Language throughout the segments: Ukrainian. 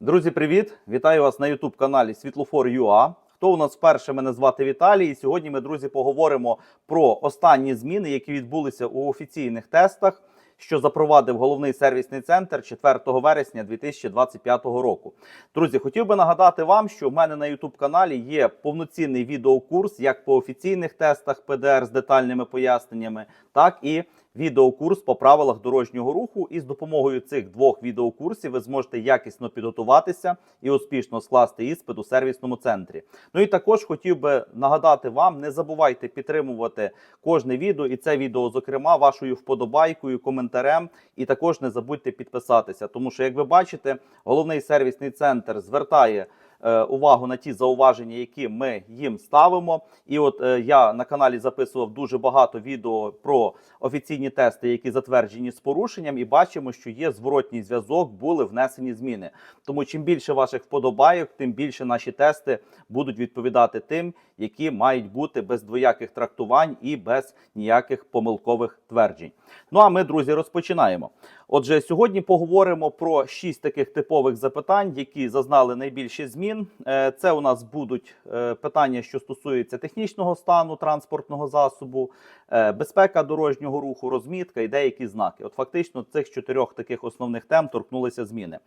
Друзі, привіт! Вітаю вас на youtube каналі Світлофор.ua. Хто у нас вперше? Мене звати Віталій. І сьогодні ми, друзі, поговоримо про останні зміни, які відбулися у офіційних тестах, що запровадив головний сервісний центр 4 вересня 2025 року. Друзі, хотів би нагадати вам, що в мене на youtube каналі є повноцінний відеокурс як по офіційних тестах ПДР з детальними поясненнями, так і відеокурс по правилах дорожнього руху. І з допомогою цих двох відеокурсів ви зможете якісно підготуватися і успішно скласти іспит у сервісному центрі. Ну і також хотів би нагадати вам: не забувайте підтримувати кожне відео, і це відео, зокрема, вашою вподобайкою, коментарем. І також не забудьте підписатися, тому що, як ви бачите, головний сервісний центр звертає. Е, Увагу на ті зауваження, які ми їм ставимо. І от е, я на каналі записував дуже багато відео про офіційні тести, які затверджені з порушенням, і бачимо, що є зворотній зв'язок, були внесені зміни. Тому чим більше ваших вподобайок, тим більше наші тести будуть відповідати тим, які мають бути без двояких трактувань і без ніяких помилкових тверджень. Ну а ми, друзі, розпочинаємо. Отже, сьогодні поговоримо про шість таких типових запитань, які зазнали найбільше змін. Е, Це у нас будуть е, питання, що стосуються технічного стану транспортного засобу, е, безпека дорожнього руху, розмітка і деякі знаки. От фактично цих чотирьох таких основних тем торкнулися зміни.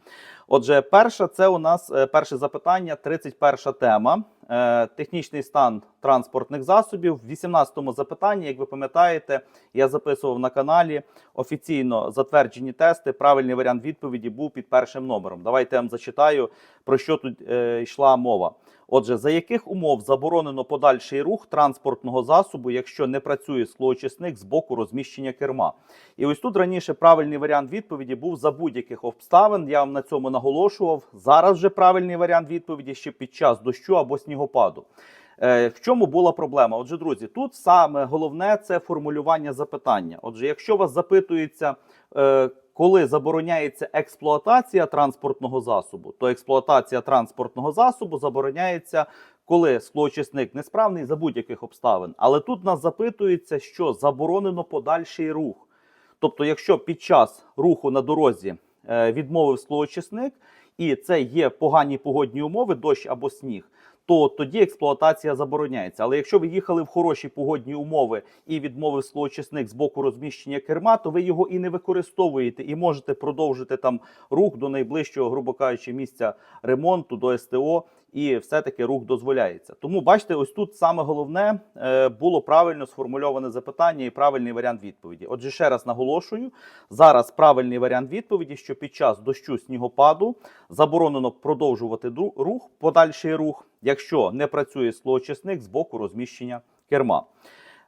Отже, перша це у нас перше запитання, 31 тема. Технічний стан транспортних засобів. В 18-му запитанні, як ви пам'ятаєте, я записував на каналі офіційно затверджені тести. Правильний варіант відповіді був під першим номером. Давайте я вам зачитаю, про що тут е, йшла мова. Отже, за яких умов заборонено подальший рух транспортного засобу, якщо не працює склоочисник з боку розміщення керма? І ось тут раніше правильний варіант відповіді був за будь-яких обставин. Я вам на цьому наголошував. Зараз же правильний варіант відповіді ще під час дощу або снігопаду. Е, В чому була проблема? Отже, друзі, тут саме головне це формулювання запитання. Отже, якщо вас запитується, е, коли забороняється експлуатація транспортного засобу, то експлуатація транспортного засобу забороняється, коли склоочисник несправний за будь-яких обставин. Але тут нас запитується, що заборонено подальший рух. Тобто, якщо під час руху на дорозі е, відмовив склоочисник, і це є погані погодні умови, дощ або сніг, то тоді експлуатація забороняється. Але якщо ви їхали в хороші погодні умови і відмовив склоочисник з боку розміщення керма, то ви його і не використовуєте, і можете продовжити там рух до найближчого, грубо кажучи, місця ремонту до СТО. І все-таки рух дозволяється. Тому бачите, ось тут саме головне е, було правильно сформульоване запитання і правильний варіант відповіді. Отже, ще раз наголошую: зараз правильний варіант відповіді, що під час дощу снігопаду заборонено продовжувати рух, подальший рух, якщо не працює склоочисник з боку розміщення керма.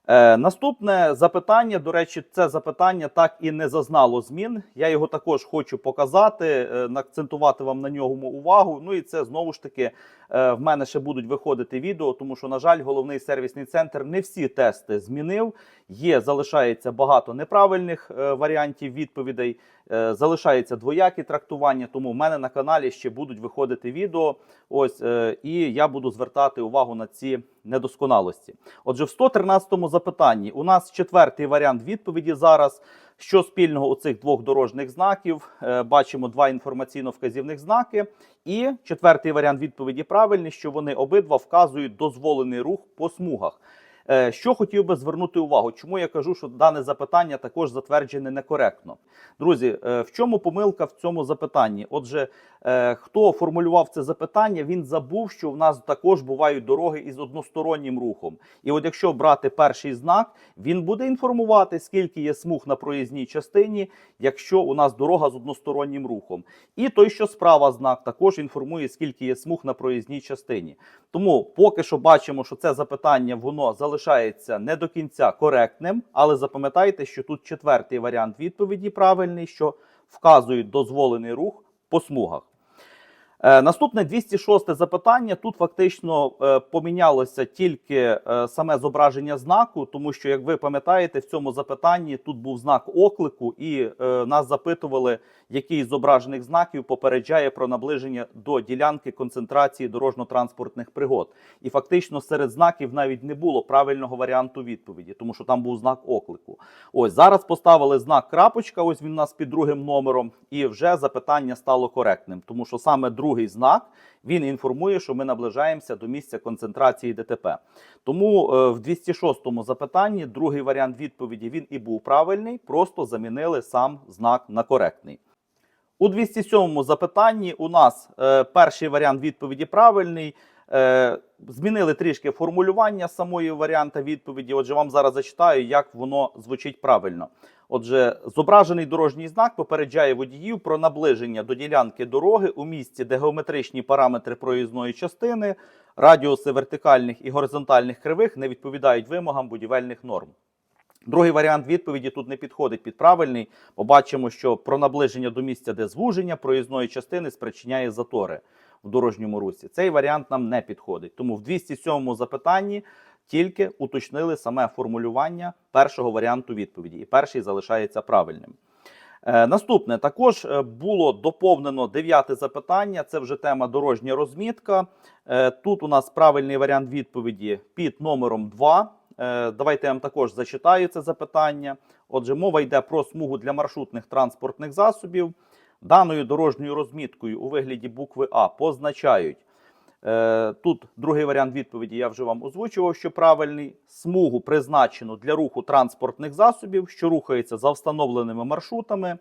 Е, наступне запитання, до речі, це запитання так і не зазнало змін. Я його також хочу показати, е, акцентувати вам на ньому увагу. Ну і це знову ж таки е, в мене ще будуть виходити відео, тому що, на жаль, головний сервісний центр не всі тести змінив. Є, залишається багато неправильних е, варіантів відповідей, е, залишається двоякі трактування. Тому в мене на каналі ще будуть виходити відео. Ось е, і я буду звертати увагу на ці недосконалості. Отже, в 113 запитанні у нас четвертий варіант відповіді зараз. Що спільного у цих двох дорожніх знаків? Е, Бачимо два інформаційно-вказівних знаки. І четвертий варіант відповіді правильний, що вони обидва вказують дозволений рух по смугах. Е, Що хотів би звернути увагу, чому я кажу, що дане запитання також затверджене некоректно. Друзі, е, в чому помилка в цьому запитанні? Отже, е, хто формулював це запитання, він забув, що в нас також бувають дороги із одностороннім рухом. І от якщо брати перший знак, він буде інформувати, скільки є смуг на проїзній частині, якщо у нас дорога з одностороннім рухом. І той, що справа знак, також інформує, скільки є смуг на проїзній частині. Тому поки що бачимо, що це запитання воно залишається не до кінця коректним, але запам'ятайте, що тут четвертий варіант відповіді правильний, що вказують дозволений рух по смугах. Е, Наступне 206 запитання. Тут фактично е, помінялося тільки е, саме зображення знаку, тому що, як ви пам'ятаєте, в цьому запитанні тут був знак оклику, і нас запитували, який з зображених знаків попереджає про наближення до ділянки концентрації дорожньо-транспортних пригод. І фактично серед знаків навіть не було правильного варіанту відповіді, тому що там був знак оклику. Ось зараз поставили знак крапочка. Ось він у нас під другим номером, і вже запитання стало коректним, тому що саме другий другий знак. Він інформує, що ми наближаємося до місця концентрації ДТП. Тому е, в 206-му запитанні другий варіант відповіді він і був правильний, просто замінили сам знак на коректний. У 207-му запитанні у нас е, перший варіант відповіді правильний. Е, змінили трішки формулювання самої варіанта відповіді. Отже, вам зараз зачитаю, як воно звучить правильно. Отже, зображений дорожній знак попереджає водіїв про наближення до ділянки дороги у місці, де геометричні параметри проїзної частини, радіуси вертикальних і горизонтальних кривих не відповідають вимогам будівельних норм. Другий варіант відповіді тут не підходить під правильний. Побачимо, що про наближення до місця, де звуження проїзної частини спричиняє затори в дорожньому русі. Цей варіант нам не підходить. Тому в 207 запитанні тільки уточнили саме формулювання першого варіанту відповіді, і перший залишається правильним. Е, наступне також е, було доповнено дев'яте запитання. Це вже тема дорожня розмітка. Е, тут у нас правильний варіант відповіді під номером 2. Е, Давайте я вам також зачитаю це запитання. Отже, мова йде про смугу для маршрутних транспортних засобів. Даною дорожньою розміткою у вигляді букви А позначають. Е, Тут другий варіант відповіді я вже вам озвучував, що правильний. Смугу призначену для руху транспортних засобів, що рухаються за встановленими маршрутами,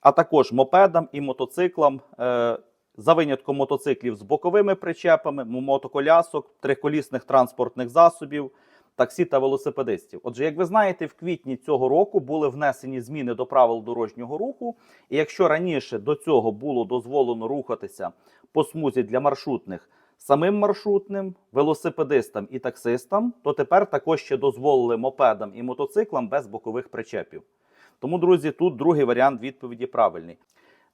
а також мопедам і мотоциклам. е, За винятком мотоциклів з боковими причепами, мотоколясок, триколісних транспортних засобів, таксі та велосипедистів. Отже, як ви знаєте, в квітні цього року були внесені зміни до правил дорожнього руху. І якщо раніше до цього було дозволено рухатися по смузі для маршрутних самим маршрутним, велосипедистам і таксистам, то тепер також ще дозволили мопедам і мотоциклам без бокових причепів. Тому, друзі, тут другий варіант відповіді правильний.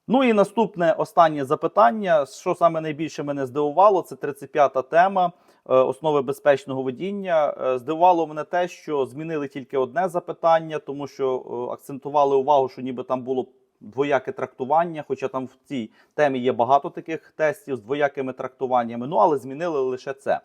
Ну і наступне останнє запитання, що саме найбільше мене здивувало, це 35-та тема е, основи безпечного водіння. Е, Здивувало мене те, що змінили тільки одне запитання, тому що е, акцентували увагу, що ніби там було двояке трактування, хоча там в цій темі є багато таких тестів з двоякими трактуваннями. Ну але змінили лише це.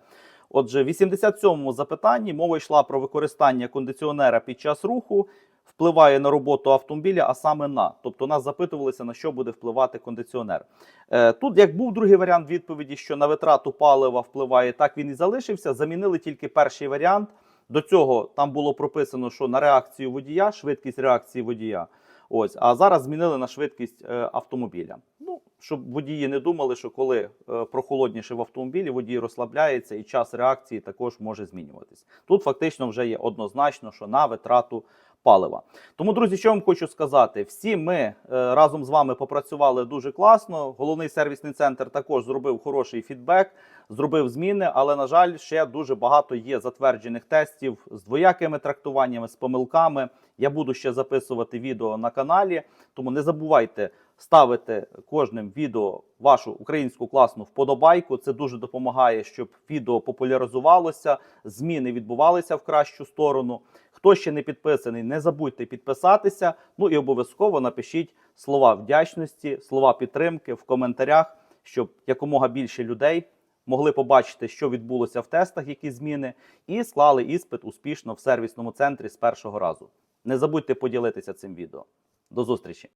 Отже, в 87-му запитанні мова йшла про використання кондиціонера під час руху. Впливає на роботу автомобіля, а саме на. Тобто нас запитувалися, на що буде впливати кондиціонер. Е, тут, як був другий варіант відповіді, що на витрату палива впливає, так він і залишився. Замінили тільки перший варіант. До цього там було прописано, що на реакцію водія, швидкість реакції водія. Ось, а зараз змінили на швидкість е, автомобіля. Ну, щоб водії не думали, що коли е, прохолодніше в автомобілі, водій розслабляється і час реакції також може змінюватись. Тут фактично вже є однозначно, що на витрату палива. Тому, друзі, що я вам хочу сказати, всі ми е, разом з вами попрацювали дуже класно. Головний сервісний центр також зробив хороший фідбек, зробив зміни, але на жаль, ще дуже багато є затверджених тестів з двоякими трактуваннями, з помилками. Я буду ще записувати відео на каналі, тому не забувайте ставити кожним відео вашу українську класну вподобайку. Це дуже допомагає, щоб відео популяризувалося, зміни відбувалися в кращу сторону. Хто ще не підписаний, не забудьте підписатися. Ну і обов'язково напишіть слова вдячності, слова підтримки в коментарях, щоб якомога більше людей могли побачити, що відбулося в тестах, які зміни, і склали іспит успішно в сервісному центрі з першого разу. Не забудьте поділитися цим відео. До зустрічі!